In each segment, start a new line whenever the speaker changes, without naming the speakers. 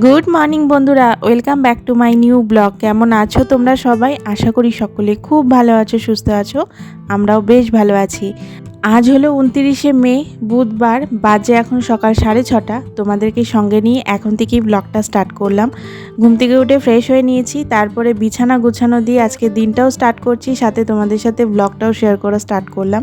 Good morning বন্ধুরা, welcome back to my new blog. কেমন আছো তোমরা সবাই? আশা করি সকলে খুব ভালো আছো, সুস্থ আছো। আমরাও বেশ ভালো আছি। আজ হলো উনতিরিশে মে, বুধবার বাজে এখন সকাল সাড়ে ছটা। তোমাদেরকে সঙ্গে নিয়ে এখন থেকেই ব্লগটা স্টার্ট করলাম। ঘুম থেকে উঠে ফ্রেশ হয়ে নিয়েছি, তারপরে বিছানা গুছানো দিয়ে আজকে দিনটাও স্টার্ট করছি, সাথে তোমাদের সাথে ব্লগটাও শেয়ার করা স্টার্ট করলাম।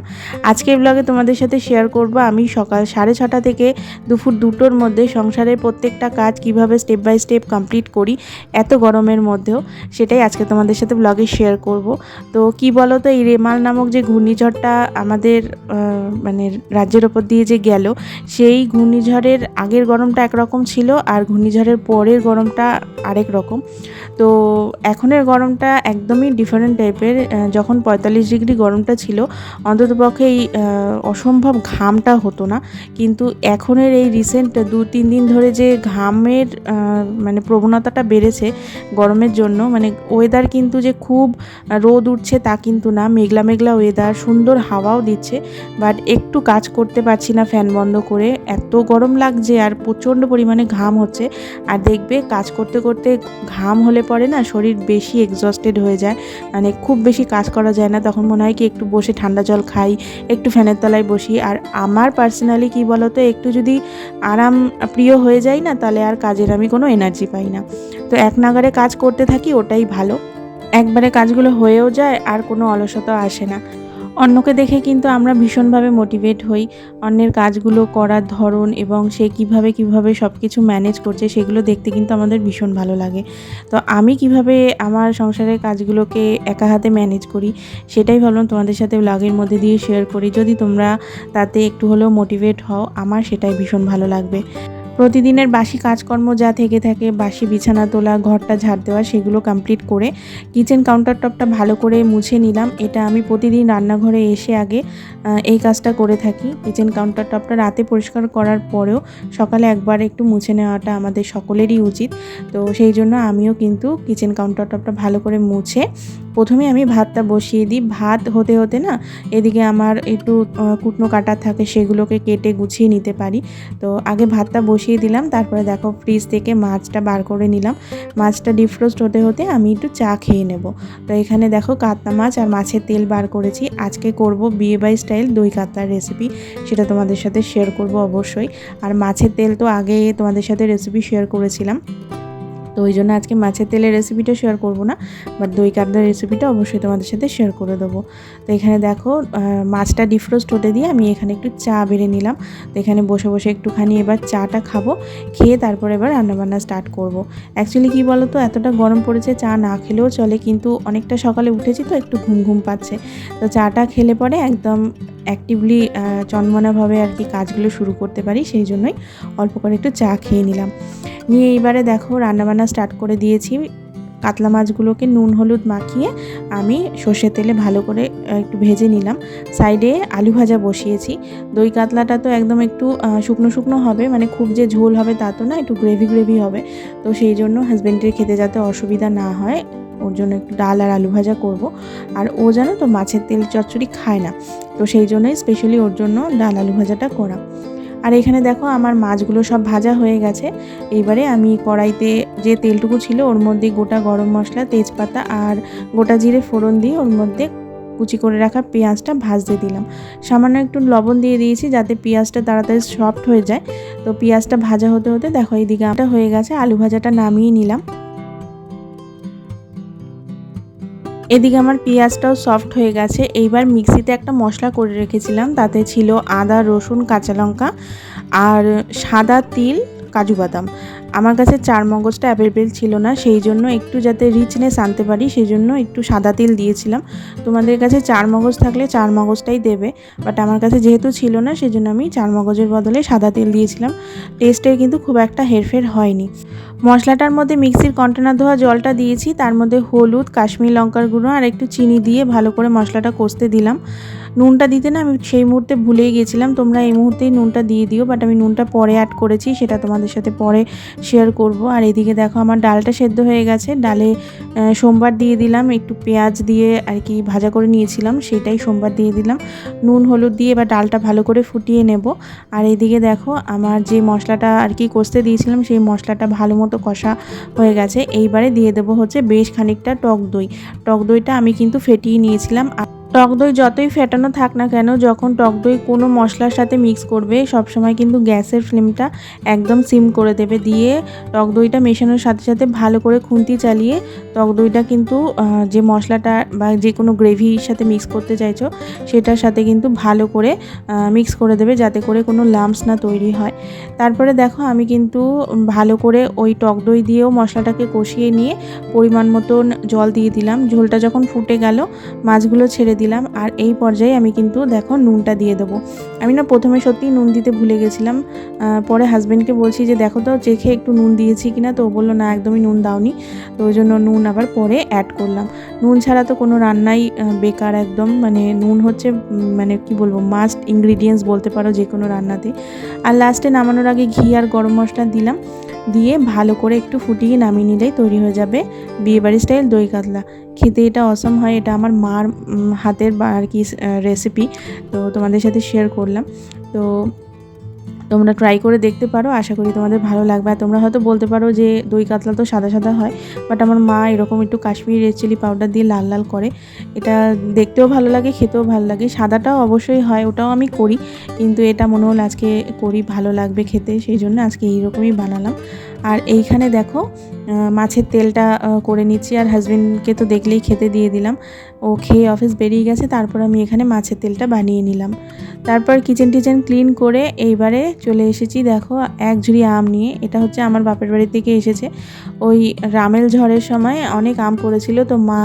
আজকের ব্লগে তোমাদের সাথে শেয়ার করব আমি সকাল সাড়ে ছটা থেকে দুপুর দুটোর মধ্যে সংসারের প্রত্যেকটা কাজ কীভাবে স্টেপ বাই স্টেপ কমপ্লিট করি, এত গরমের মধ্যেও সেটাই আজকে তোমাদের সাথে ব্লগে শেয়ার করব। তো কি বলো তো এই রেমাল নামক যে ঘূর্ণিঝড়টা আমাদের মানে রাজ্যের ওপর দিয়ে যে গেল, সেই ঘূর্ণিঝড়ের আগের গরমটা একরকম ছিল আর ঘূর্ণিঝড়ের পরের গরমটা আরেক রকম। তো এখনের গরমটা একদমই ডিফারেন্ট টাইপের যখন পঁয়তাল্লিশ ডিগ্রি গরমটা ছিল অন্ততপক্ষে এই অসম্ভব ঘামটা হতো না। কিন্তু এখনের এই রিসেন্ট দু তিন দিন ধরে যে ঘামের মানে প্রবণতাটা বেড়েছে গরমের জন্য মানে ওয়েদার কিন্তু যে খুব রোদ উঠছে তা কিন্তু না। মেঘলা মেঘলা ওয়েদার সুন্দর হাওয়াও দিচ্ছে। বাট একটু কাজ করতে পারছি না ফ্যান বন্ধ করে। এত গরম লাগছে আর প্রচণ্ড পরিমাণে ঘাম হচ্ছে। আর দেখবে কাজ করতে করতে ঘাম হলে পরে না শরীর বেশি এক্সস্টেড হয়ে যায়। মানে খুব বেশি কাজ করা যায় না। তখন মনে হয় কি একটু বসে ঠান্ডা জল খাই, একটু ফ্যানের তলায় বসি। আর আমার পার্সোনালি কি বলতো, একটু যদি আরাম প্রিয় হয়ে যায় না, তাহলে আর কাজের আমি কোনো এনার্জি পাই না। তো এক নাগারে কাজ করতে থাকি, ওটাই ভালো। একবারে কাজগুলো হয়েও যায় আর কোনো অলসতা আসে না। অন্যকে দেখে কিন্তু আমরা ভীষণভাবে মোটিভেট হই। অন্যের কাজগুলো করার ধরন এবং সে কীভাবে কীভাবে সব কিছু ম্যানেজ করছে, সেগুলো দেখতে কিন্তু আমাদের ভীষণ ভালো লাগে। তো আমি কীভাবে আমার সংসারের কাজগুলোকে একা হাতে ম্যানেজ করি, সেটাই ভাবলাম তোমাদের সাথে ব্লগের মধ্যে দিয়ে শেয়ার করি। যদি তোমরা তাতে একটু হলেও মোটিভেট হও, আমার সেটাই ভীষণ ভালো লাগবে। প্রতিদিনের বাসি কাজকর্ম যা থেকে থাকে, বাসি বিছানা তোলা, ঘরটা ঝাড় দেওয়া, সেগুলো কমপ্লিট করে কিচেন কাউন্টার টপটা ভালো করে মুছে নিলাম। এটা আমি প্রতিদিন রান্নাঘরে এসে আগে এই কাজটা করে থাকি। কিচেন কাউন্টার টপটা রাতে পরিষ্কার করার পরেও সকালে একবার একটু মুছে নেওয়াটা আমাদের সকলেরই উচিত। তো সেই জন্য আমিও কিন্তু কিচেন কাউন্টার টপটা ভালো করে মুছে প্রথমে আমি ভাতটা বসিয়ে দিই। ভাত হতে হতে না এদিকে আমার একটু কুটনো কাটা থাকে সেগুলোকে কেটে গুছিয়ে নিতে পারি। তো আগে ভাতটা বসিয়ে দিলাম, তারপরে দেখো ফ্রিজ থেকে মাছটা বার করে নিলাম। মাছটা ডিফ্রোস্ট হতে হতে আমি একটু চা খেয়ে নেব। তো এখানে দেখো কাতলা মাছ আর মাছের তেল বার করেছি। আজকে করব বিয়ে বাই স্টাইল দই কাতলার রেসিপি সেটা তোমাদের সাথে শেয়ার করব অবশ্যই। আর মাছের তেল তো আগে তোমাদের সাথে রেসিপি শেয়ার করেছিলাম। তো ওই জন্য আজকে মাছের তেলের রেসিপিটা শেয়ার করব না বাট দই কাতলার রেসিপিটা অবশ্যই তোমাদের সাথে শেয়ার করে দেবো। তো এখানে দেখো মাছটা ডিফ্রোস্ট হতে দিয়ে আমি এখানে একটু চা বেড়ে নিলাম। তো এখানে বসে বসে একটুখানি এবার চাটা খাব, খেয়ে তারপর এবার রান্নাবান্না স্টার্ট করব। অ্যাকচুয়ালি কী বলো তো এতটা গরম পড়েছে, চা না খেলেও চলে, কিন্তু অনেকটা সকালে উঠেছি তো, একটু ঘুম ঘুম পাচ্ছে। তো চাটা খেলে পরে একদম অ্যাক্টিভলি চনমনাভাবে আর কি কাজগুলো শুরু করতে পারি, সেই জন্যই অল্প করে একটু চা খেয়ে নিলাম। নিয়ে এইবারে দেখো, রান্নাবান্না স্টার্ট করে দিয়েছি। কাতলা মাছগুলোকে নুন, হলুদ মাখিয়ে আমি সর্ষের তেলে ভালো করে একটু ভেজে নিলাম। সাইডে আলু ভাজা বসিয়েছি। দই কাতলাটা তো একদম একটু শুকনো শুকনো হবে মানে খুব যে ঝোল হবে তা তো না, একটু গ্রেভি গ্রেভি হবে। তো সেই জন্য হাজব্যান্ডের খেতে যাতে অসুবিধা না হয়, ওর জন্য একটু ডাল আর আলু ভাজা করব। আর ও জানো তো, মাছের তেল চচ্চড়ি খায় না। তো সেই জন্যই স্পেশালি ওর জন্য ডাল আলু ভাজাটা করা। আর এখানে দেখো আমার মাছগুলো সব ভাজা হয়ে গেছে। এইবারে আমি কড়াইতে যে তেলটুকু ছিল, ওর মধ্যে গোটা গরম মশলা, তেজপাতা আর গোটা জিরে ফোড়ন দিয়ে ওর মধ্যে কুচি করে রাখা পেঁয়াজটা ভাজতে দিলাম। সামান্য একটু লবণ দিয়ে দিয়েছি যাতে পেঁয়াজটা তাড়াতাড়ি সফট হয়ে যায়। তো পেঁয়াজটা ভাজা হতে হতে দেখো এইদিকে আমটা হয়ে গেছে, আলু ভাজাটা নামিয়ে নিলাম। এদিকে আমার পেঁয়াজটাও সফট হয়ে গেছে। এইবার মিক্সিতে একটা মশলা করে রেখেছিলাম, তাতে ছিল আদা, রসুন, কাঁচা লঙ্কা আর সাদা তিল, কাজু বাদাম। আমার কাছে চার মগজটা অ্যাভেলেবেল ছিল না, সেই জন্য একটু যাতে রিচনেস আনতে পারি, সেই জন্য একটু সাদা তিল দিয়েছিলাম। তোমাদের কাছে চার মগজ থাকলে চার মগজটাই দেবে বাট আমার কাছে যেহেতু ছিল না, সেই জন্য আমি চার মগজের বদলে সাদা তেল দিয়েছিলাম। টেস্টে কিন্তু খুব একটা হেরফের হয়নি। মশলাটার মধ্যে মিক্সির কন্টেনার ধোয়া জলটা দিয়েছি, তার মধ্যে হলুদ, কাশ্মীর লঙ্কার গুঁড়ো আর একটু চিনি দিয়ে ভালো করে মশলাটা কষতে দিলাম। নুনটা দিতে না আমি সেই মুহূর্তে ভুলেই গেছিলাম, তোমরা এই মুহূর্তেই নুনটা দিয়ে দিও বাট আমি নুনটা পরে অ্যাড করেছি, সেটা তোমাদের সাথে পরে শেয়ার করব। আর এদিকে দেখো আমার ডালটা সেদ্ধ হয়ে গেছে, ডালে সোমবার দিয়ে দিলাম, একটু পেঁয়াজ দিয়ে আর কি ভাজা করে নিয়েছিলাম, সেটাই সোমবার দিয়ে দিলাম। নুন, হলুদ দিয়ে এবার ডালটা ভালো করে ফুটিয়ে নেব। আর এদিকে দেখো আমার যে মশলাটা আর কি কষতে দিয়েছিলাম, সেই মশলাটা ভালো মতো মতো কষা হয়ে গেছে। এইবারে দিয়ে দেবো হচ্ছে বেশ খানিকটা টক দই। টক দইটা আমি কিন্তু ফেটিয়ে নিয়েছিলাম। আর টক দই যতই ফেটানো থাক না কেন, যখন টক দই কোনো মশলার সাথে মিক্স করবে, সবসময় কিন্তু গ্যাসের ফ্লেমটা একদম সিম করে দেবে। দিয়ে টক দইটা মেশানোর সাথে সাথে ভালো করে খুন্তি চালিয়ে টক দইটা কিন্তু যে মশলাটা বা যে কোনো গ্রেভির সাথে মিক্স করতে চাইছো, সেটার সাথে কিন্তু ভালো করে মিক্স করে দেবে যাতে করে কোনো লাম্পস না তৈরি হয়। তারপরে দেখো আমি কিন্তু ভালো করে ওই টক দই দিয়েও মশলাটাকে কষিয়ে নিয়ে পরিমাণ মতন জল দিয়ে দিলাম। ঝোলটা যখন ফুটে গেল, মাছগুলো ছেড়ে দিলাম আর এই পর্যায়ে আমি কিন্তু দেখো নুনটা দিয়ে দেবো। আমি না প্রথমে সত্যিই নুন দিতে ভুলে গেছিলাম পরে হাজব্যান্ডকে বলছি যে দেখো তো চেখে একটু নুন দিয়েছি কিনা, তো বলল না, একদমই নুন দাওনি। তো ওই জন্য নুন আবার পরে অ্যাড করলাম। নুন ছাড়া তো কোনো রান্নাই বেকার একদম মানে নুন হচ্ছে মানে কি বলব মাস্ট ইনগ্রিডিয়েন্টস বলতে পারো যে কোনো রান্নাতে। আর লাস্টে নামানোর আগে ঘি আর গরম মশলা দিলাম, দিয়ে ভালো করে একটু ফুটিয়ে নামিয়ে নিলেই তৈরি হয়ে যাবে বিয়েবাড়ি স্টাইল দই কাতলা। খেতে এটা অসম হয়, এটা আমার মার হাতের আর কি রেসিপি তো তোমাদের সাথে শেয়ার করলাম। তো তোমরা ট্রাই করে দেখতে পারো, আশা করি তোমাদের ভালো লাগবে। আর তোমরা হয়তো বলতে পারো যে দই কাতলা তো সাদা সাদা হয় বাট আমার মা এরকম একটু কাশ্মীরি রেড চিলি পাউডার দিয়ে লাল লাল করে। এটা দেখতেও ভালো লাগে, খেতেও ভালো লাগে। সাদাটাও অবশ্যই হয়, ওটাও আমি করি, কিন্তু এটা মনে হল আজকে করি, ভালো লাগবে খেতে, সেই জন্য আজকে এইরকমই বানালাম। আর এইখানে দেখো মাছের তেলটা করে নিচ্ছি আর হাজবেন্ডকে তো দেখলেই খেতে দিয়ে দিলাম। ও খেয়ে অফিস বেরিয়ে গেছে, তারপর আমি এখানে মাছের তেলটা বানিয়ে নিলাম। তারপর কিচেন টিচেন ক্লিন করে এইবারে চলে এসেছি, দেখো, এক ঝুড়ি আম নিয়ে। এটা হচ্ছে আমার বাপের বাড়ি থেকে এসেছে। ওই রামেল ঝড়ের সময় অনেক আম পড়েছিল তো মা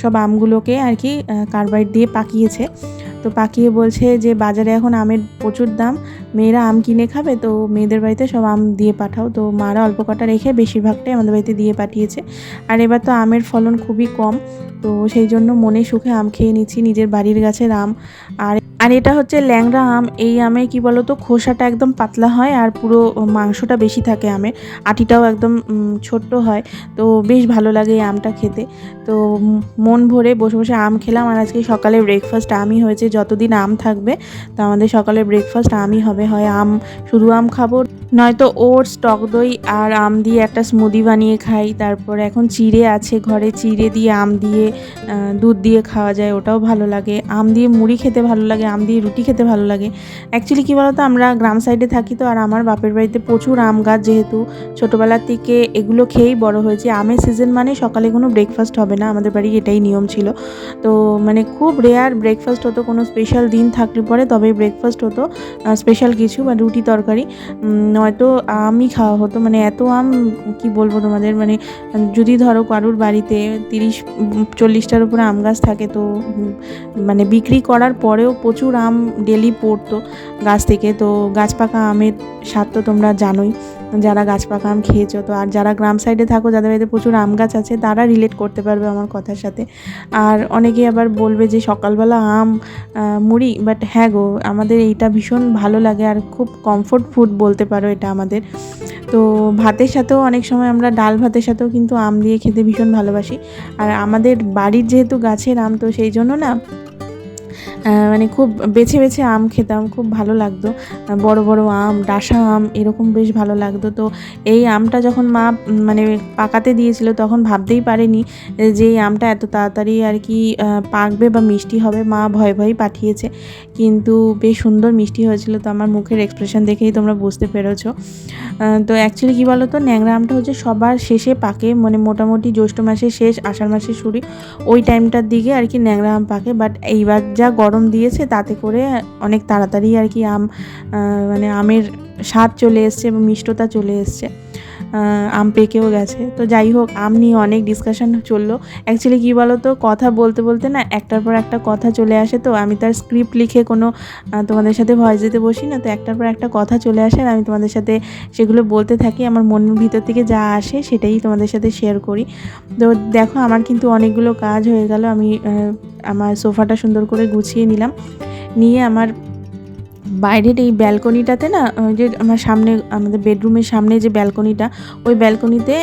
সব আমগুলোকে আর কি কার্বাইড দিয়ে পাকিয়েছে। তো পাকিয়ে বলছে যে, বাজারে এখন আমের প্রচুর দাম। মেয়েরা আম কিনে খাবে, তো মেয়েদের বাড়িতে সব আম দিয়ে পাঠাও। তো মারা অল্প কটা রেখে বেশিরভাগটাই আমাদের বাড়িতে দিয়ে পাঠিয়েছে। আর এবার তো আমের ফলন খুবই কম, তো সেই জন্য মনে সুখে আম খেয়ে নিচ্ছি, নিজের বাড়ির গাছের আম। আর আর এটা হচ্ছে ল্যাংড়া আম। এই আমে কি বলো তো খোসাটা একদম পাতলা হয় আর পুরো মাংসটা বেশি থাকে আমের আটিটাও একদম ছোট্ট হয়। তো বেশ ভালো লাগে এই আমটা খেতে। তো মন ভরে বসে বসে আম খেলাম আর আজকে সকালে ব্রেকফাস্ট আমই হয়েছে। যতদিন আম থাকবে, তো আমাদের সকালে ব্রেকফাস্ট আমই হবে। হয় আম, শুধু আম খাব। নয়তো ওটস, টক দই আর আম দিয়ে একটা স্মুদি বানিয়ে খাই। তারপর এখন চিড়ে আছে ঘরে। চিড়ে দিয়ে আম দিয়ে দুধ দিয়ে খাওয়া যায়। ওটাও ভালো লাগে। আম দিয়ে মুড়ি খেতে ভালো লাগে। আম দিয়ে রুটি খেতে ভালো লাগে। অ্যাকচুয়ালি কী বলতো, আমরা গ্রাম সাইডে থাকি তো, আর আমার বাপের বাড়িতে প্রচুর আম গাছ যেহেতু। ছোটোবেলার থেকে এগুলো খেয়েই বড় হয়েছে। আমের সিজন মানে সকালে কোনো ব্রেকফাস্ট হবে না, আমাদের বাড়ি এটাই নিয়ম ছিল। তো মানে খুব রেয়ার ব্রেকফাস্ট হতো, কোনো স্পেশাল দিন থাকলে পরে তবেই ব্রেকফাস্ট হতো স্পেশাল কিছু বা রুটি তরকারি। নয়তো আমই খাওয়া হতো। মানে এত আম, কি বলব তোমাদের মানে যদি ধরো কারুর বাড়িতে তিরিশ চল্লিশটার উপরে আম গাছ থাকে তো মানে বিক্রি করার পরেও প্রচুর আম ডেলি পড়তো গাছ থেকে। তো গাছ পাকা আমের স্বাদ তো তোমরা জানোই। যারা গাছ পাকা আম খেয়েছো, তো আর যারা গ্রাম সাইডে থাকো, যাদের বাড়িতে প্রচুর আম গাছ আছে, তারা রিলেট করতে পারবে আমার কথার সাথে। আর অনেকে আবার বলবে যে সকালবেলা আম মুড়ি বাট হ্যাঁ গো, আমাদের এইটা ভীষণ ভালো লাগে আর খুব কমফোর্ট ফুড বলতে পারো এটা আমাদের। তো ভাতের সাথেও অনেক সময় আমরা ডাল ভাতের সাথেও কিন্তু আম দিয়ে খেতে ভীষণ ভালোবাসি। আর আমাদের বাড়ির যেহেতু গাছের আম, তো সেই জন্য না মানে খুব বেছে বেছে আম খেতাম, খুব ভালো লাগতো। বড় বড় আম, ডাসা আম, এরকম বেশ ভালো লাগতো। তো এই আমটা যখন মা মানে পাকাতে দিয়েছিল, তখন ভাবতেই পারেনি যে এই আমটা এত তাড়াতাড়ি আর কি পাকবে বা মিষ্টি হবে। মা ভয় ভয়ই পাঠিয়েছে। কিন্তু বেশ সুন্দর মিষ্টি হয়েছিল। তো আমার মুখের এক্সপ্রেশন দেখেই তোমরা বুঝতে পেরেছ। তো অ্যাকচুয়ালি কী বলো তো ন্যাংরা আমটা হচ্ছে সবার শেষে পাকে। মানে মোটামুটি জ্যৈষ্ঠ মাসের শেষ, আষাঢ় মাসের শুরু, ওই টাইমটার দিকে আর কি ন্যাংরা আম পাকে। বাট এইবার যা গরম দিয়েছে তাতে করে অনেক তাড়াতাড়ি আর কি আম মানে আমের স্বাদ চলে এসছে এবং মিষ্টতা চলে এসছে। আম পেকেও গেছে। তো যাই হোক, আম নিয়ে অনেক ডিসকাশন চলল। অ্যাকচুয়ালি কী বলো তো কথা বলতে বলতে না একটার পর একটা কথা চলে আসে তো, আমি তার স্ক্রিপ্ট লিখে কোনো তোমাদের সাথে ভয়েস দিতে বসি না, তো একটার পর একটা কথা চলে আসে আর আমি তোমাদের সাথে সেগুলো বলতে থাকি। আমার মনের ভিতর থেকে যা আসে সেটাই তোমাদের সাথে শেয়ার করি। তো দেখো, আমার কিন্তু অনেকগুলো কাজ হয়ে গেল। আমি আমার সোফাটা সুন্দর করে গুছিয়ে নিলাম। নিয়ে আমার বাইরের এই ব্যালকনিটাতে না যে আমার সামনে, আমাদের বেডরুমের সামনে যে ব্যালকনিটা, ওই ব্যালকনিতে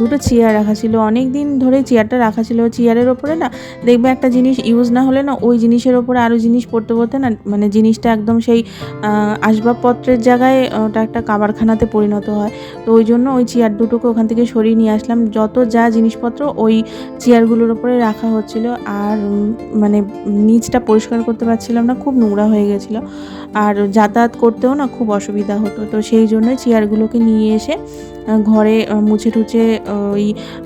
দুটো চেয়ার রাখা ছিল। অনেক দিন ধরে চেয়ারটা রাখা ছিল। চেয়ারের ওপরে না, দেখবে একটা জিনিস ইউজ না হলে না, ওই জিনিসের ওপরে আরও জিনিস পড়তে পড়তে না মানে জিনিসটা একদম সেই আসবাবপত্রের জায়গায় ওটা একটা কাবারখানাতে পরিণত হয়। তো ওই জন্য ওই চেয়ার দুটোকে ওখান থেকে সরিয়ে নিয়ে আসলাম। যত যা জিনিসপত্র ওই চেয়ারগুলোর ওপরে রাখা হচ্ছিল। আর মানে নিচটা পরিষ্কার করতে পারছিলাম না, খুব নোংরা হয়ে গেছিল। আর যাতায়াত করতেও না খুব অসুবিধা হতো। তো সেই জন্যই চেয়ারগুলোকে নিয়ে এসে ঘরে মুছে টুছে ওই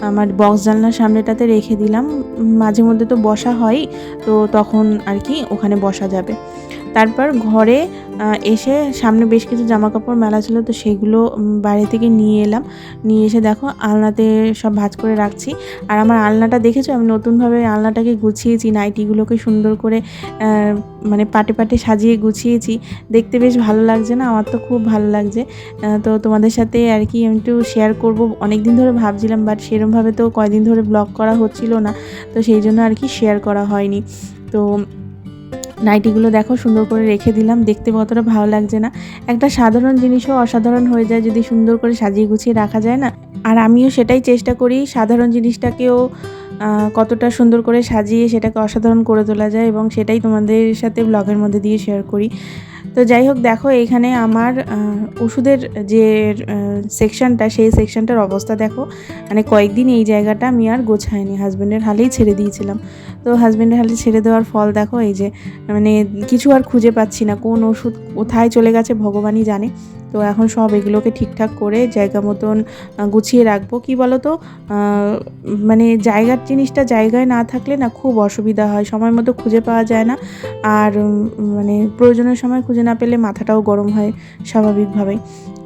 আমার বক্স জানলার সামনেটাতে রেখে দিলাম। মাঝে মধ্যে তো বসা হয় তো তখন আর কি ওখানে বসা যাবে। তারপর ঘরে এসে সামনে বেশ কিছু জামা কাপড় মেলা ছিল, তো সেগুলো বাইরে থেকে নিয়ে এলাম। নিয়ে এসে দেখো, আলনাতে সব ভাঁজ করে রাখছি। আর আমার আলনাটা দেখেছ? আমি নতুনভাবে আলনাটাকে গুছিয়েছি, নাইটিগুলোকে সুন্দর করে মানে পাটে পাটে সাজিয়ে গুছিয়েছি। দেখতে বেশ ভালো লাগছে না? আমার তো খুব ভালো লাগছে। তো তোমাদের সাথে আর কি আমি একটু শেয়ার করব। অনেক দিন ধরে ভাবছিলাম বাট সেরমভাবে তো কয়দিন ধরে ব্লগ করা হচ্ছিল না, তো সেই জন্য আর কি শেয়ার করা হয়নি। তো নাইটিগুলো দেখো সুন্দর করে রেখে দিলাম। দেখতে কতটা ভালো লাগছে না। একটা সাধারণ জিনিসও অসাধারণ হয়ে যায় যদি সুন্দর করে সাজিয়ে গুছিয়ে রাখা যায় না। আর আমিও সেটাই চেষ্টা করি, সাধারণ জিনিসটাকেও কতটা সুন্দর করে সাজিয়ে সেটাকে অসাধারণ করে তোলা যায় এবং সেটাই তোমাদের সাথে ব্লগের মধ্যে দিয়ে শেয়ার করি। তো যাই হোক, দেখো এখানে আমার ওষুধের যে সেকশনটা সেই সেকশনটার অবস্থা দেখো। মানে কয়েকদিন এই জায়গাটা আমি আর গোছাইনি। হাজব্যান্ডের হালেই ছেড়ে দিয়েছিলাম। তো হাজব্যান্ডের হালে ছেড়ে দেওয়ার ফল দেখো, এই যে মানে কিছু আর খুঁজে পাচ্ছি না, কোন ওষুধ কোথায় চলে গেছে ভগবানই জানে। তো এখন সব এগুলোকে ঠিকঠাক করে জায়গা মতন গুছিয়ে রাখব। কি বলো তো মানে জায়গার জিনিসটা জায়গায় না থাকলে না খুব অসুবিধা হয়, সময় মতো খুঁজে পাওয়া যায় না। আর মানে প্রয়োজনের সময় খুঁজে না পেলে মাথাটাও গরম হয় স্বাভাবিকভাবেই।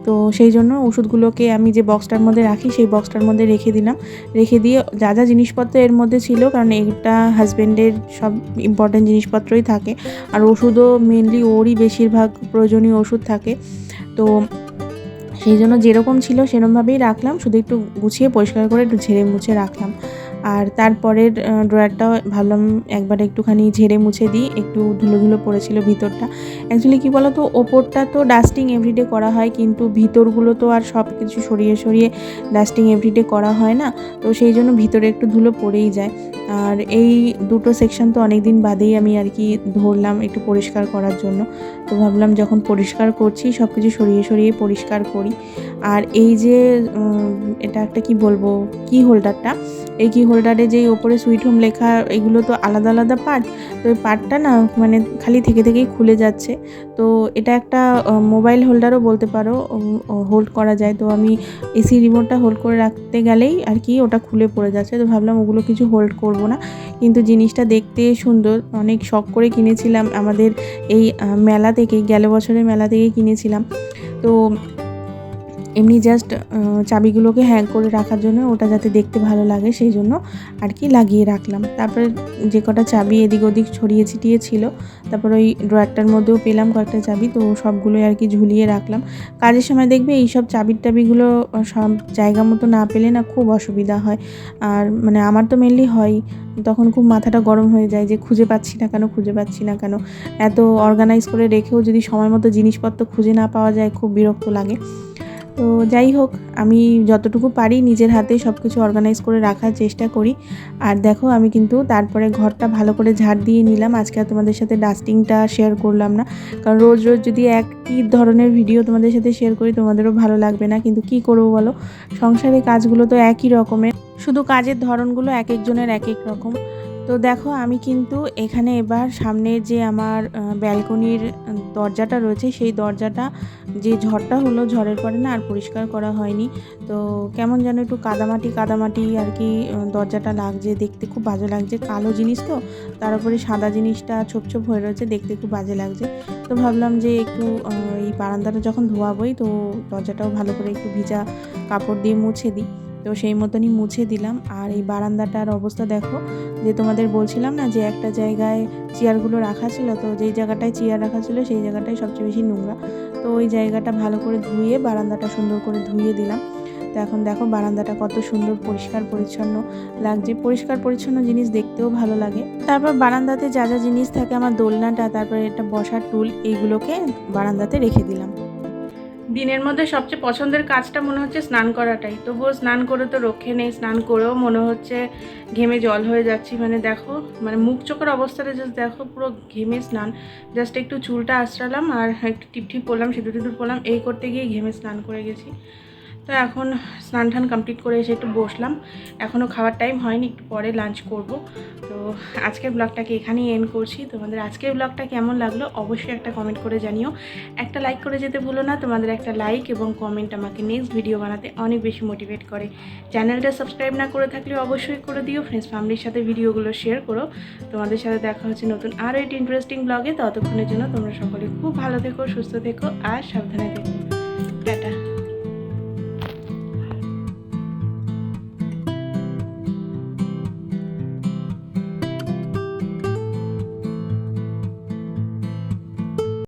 তো সেই জন্য ওষুধগুলোকে আমি যে বক্সটার মধ্যে রাখি, সেই বক্সটার মধ্যে রেখে দিলাম। রেখে দিয়ে যা যা জিনিসপত্র এর মধ্যে ছিল, কারণ এটা হাজব্যান্ডের সব ইম্পর্ট্যান্ট জিনিসপত্রই থাকে। আর ওষুধও মেনলি ওরই বেশিরভাগ প্রয়োজনীয় ওষুধ থাকে। তো সেই জন্য যেরকম ছিল সেরকমভাবেই রাখলাম। শুধু একটু গুছিয়ে পরিষ্কার করে একটু ঝেড়ে মুছে রাখলাম। আর তারপরের ড্রয়ারটাও ভাবলাম একবার একটুখানি ঝেড়ে মুছে দিই। একটু ধুলো ধুলো পড়েছিল ভিতরটা। অ্যাকচুয়ালি কী বলো তো ওপরটা তো ডাস্টিং এভরিডে করা হয়, কিন্তু ভিতরগুলো তো আর সব কিছু সরিয়ে সরিয়ে ডাস্টিং এভরিডে করা হয় না। তো সেই জন্য ভিতরে একটু ধুলো পড়েই যায়। আর এই দুটো সেকশন তো অনেক দিন বাদেই আমি আর কি ধরলাম একটু পরিষ্কার করার জন্য। তো ভাবলাম যখন পরিষ্কার করছি সব কিছু সরিয়ে সরিয়ে পরিষ্কার করি। আর এই যে এটা একটা কি বলব, কি হোল্ডারটা এই কি হোল্ডারে যেই ওপরে সুইট হোম লেখা, এগুলো তো আলাদা আলাদা পার্ট তো এই পার্টটা না মানে খালি থেকে থেকেই খুলে যাচ্ছে। তো এটা একটা মোবাইল হোল্ডারও বলতে পারো হোল্ড করা যায়। তো আমি এসি রিমোটটা হোল্ড করে রাখতে গেলেই আর কি ওটা খুলে পড়ে যাচ্ছে। তো ভাবলাম ওগুলো কিছু হোল্ড করব না। কিন্তু জিনিসটা দেখতে সুন্দর, অনেক শখ করে কিনেছিলাম। আমাদের এই মেলা থেকে, গেল বছরের মেলা থেকে কিনেছিলাম। তো এমনি জাস্ট চাবিগুলোকে হ্যাং করে রাখার জন্য ওটা যাতে দেখতে ভালো লাগে, সেই জন্য আর কি লাগিয়ে রাখলাম। তারপরে যে কটা চাবি এদিক ওদিক ছড়িয়ে ছিটিয়ে ছিল, তারপর ওই ড্রয়ারটার মধ্যেও পেলাম কয়েকটা চাবি, তো সবগুলোই আর কি ঝুলিয়ে রাখলাম। কাজের সময় দেখবে এই সব চাবির টাবিগুলো সব জায়গা মতো না পেলে না খুব অসুবিধা হয়। আর মানে আমার তো মেনলি হয়, তখন খুব মাথাটা গরম হয়ে যায় যে খুঁজে পাচ্ছি না কেন, খুঁজে পাচ্ছি না কেন। এত অর্গানাইজ করে রেখেও যদি সময় মতো জিনিসপত্র খুঁজে না পাওয়া যায়, খুব বিরক্ত লাগে। তো যাই হোক, আমি যতটুকু পারি নিজের হাতে সব কিছু অর্গানাইজ করে রাখার চেষ্টা করি। আর দেখো, আমি কিন্তু তারপরে ঘরটা ভালো করে ঝাড় দিয়ে নিলাম। আজকে আর তোমাদের সাথে ডাস্টিংটা শেয়ার করলাম না। কারণ রোজ রোজ যদি একই ধরনের ভিডিও তোমাদের সাথে শেয়ার করি, তোমাদেরও ভালো লাগবে না। কিন্তু কি করব বলো? সংসারের কাজগুলো তো একই রকমের। শুধু কাজের ধরনগুলো এক একজনের এক এক রকম। তো দেখো, আমি কিন্তু এখানে এবার সামনের যে আমার ব্যালকনির দরজাটা রয়েছে, সেই দরজাটা যে ঝড়টা হলো ঝড়ের পরে না আর পরিষ্কার করা হয়নি। তো কেমন যেন একটু কাদামাটি কাদামাটি আর কি দরজাটা লাগছে, দেখতে খুব বাজে লাগছে। কালো জিনিস তো, তার উপরে সাদা জিনিসটা ছোপ ছোপ হয়ে রয়েছে, দেখতে একটু বাজে লাগছে। তো ভাবলাম যে একটু এই বারান্দাটা যখন ধোয়াবই, তো দরজাটাও ভালো করে একটু ভিজা কাপড় দিয়ে মুছে দিই। তো সেই মতনই মুছে দিলাম। আর এই বারান্দাটার অবস্থা দেখো, যে তোমাদের বলছিলাম না যে একটা জায়গায় চেয়ারগুলো রাখা ছিল, তো যেই জায়গাটায় চেয়ার রাখা ছিল সেই জায়গাটাই সবচেয়ে বেশি নোংরা। তো ওই জায়গাটা ভালো করে ধুয়ে বারান্দাটা সুন্দর করে ধুয়ে দিলাম। তো এখন দেখো বারান্দাটা কত সুন্দর পরিষ্কার পরিচ্ছন্ন লাগছে। পরিষ্কার পরিচ্ছন্ন জিনিস দেখতেও ভালো লাগে। তারপর বারান্দাতে যা যা জিনিস থাকে, আমার দোলনাটা, তারপরে একটা বসার টুল, এইগুলোকে বারান্দাতে রেখে দিলাম। দিনের মধ্যে সবচেয়ে পছন্দের কাজটা মনে হচ্ছে স্নান করাটাই। তবুও স্নান করে তো রক্ষে নেই, স্নান করেও মনে হচ্ছে ঘেমে জল হয়ে যাচ্ছি। মানে দেখো মানে মুখ চোখের অবস্থাটা জাস্ট দেখো, পুরো ঘেমে স্নান। জাস্ট একটু চুলটা আশ্রালাম আর একটু টিপ টিপ পরলাম সিঁদুর টিঁদুর পরলাম, এই করতে গিয়ে ঘেমে স্নান করে গেছি। তো এখন স্নান টান কমপ্লিট করে এসে একটু বসলাম। এখনও খাওয়ার টাইম হয়নি, একটু পরে লাঞ্চ করব। তো আজকের ব্লগটাকে এখানেই এন্ড করছি। তোমাদের আজকের ব্লগটা কেমন লাগল অবশ্যই একটা কমেন্ট করে জানিও। একটা লাইক করে যেতে ভুলো না, তোমাদের একটা লাইক এবং কমেন্ট আমাকে নেক্সট ভিডিও বানাতে অনেক বেশি মোটিভেট করে। চ্যানেলটা সাবস্ক্রাইব না করে থাকলে অবশ্যই করে দিও ফ্রেন্ডস ফ্যামিলির সাথে ভিডিওগুলো শেয়ার করো। তোমাদের সাথে দেখা হচ্ছে নতুন আরও একটি ইন্টারেস্টিং ব্লগে ততক্ষণের জন্য তোমরা সকলে খুব ভালো থেকো, সুস্থ থেকো আর সাবধানে থেকো।